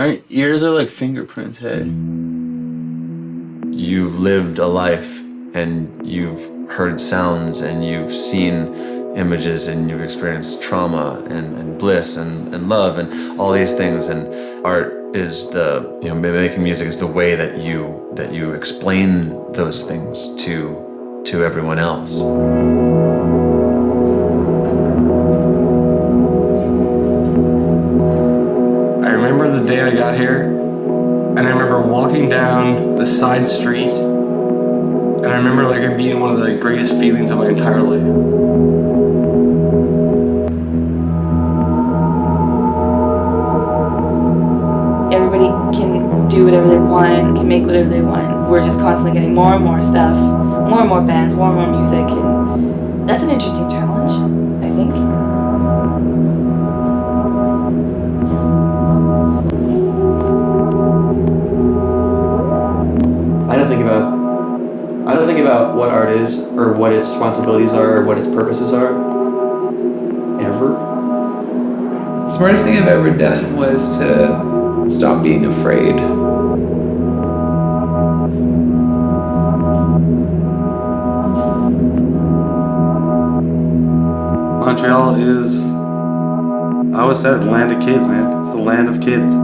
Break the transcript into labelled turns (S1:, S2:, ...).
S1: Our ears are like fingerprints, hey.
S2: You've lived a life and you've heard sounds and you've seen images and you've experienced trauma and, and bliss and, and love and all these things and art is the you know making music is the way that you that you explain those things to to everyone else.
S3: The day I got here, and I remember walking down the side street, and I remember like it being one of the greatest feelings of my entire life.
S4: Everybody can do whatever they want, can make whatever they want. We're just constantly getting more and more stuff, more and more bands, more and more music, and that's an interesting challenge, I
S5: don't think about I don't think about what art is or what its responsibilities are or what its purposes are. Ever.
S6: The smartest thing I've ever done was to stop being afraid.
S3: Montreal is, I always said the land of kids, man. It's the land of kids.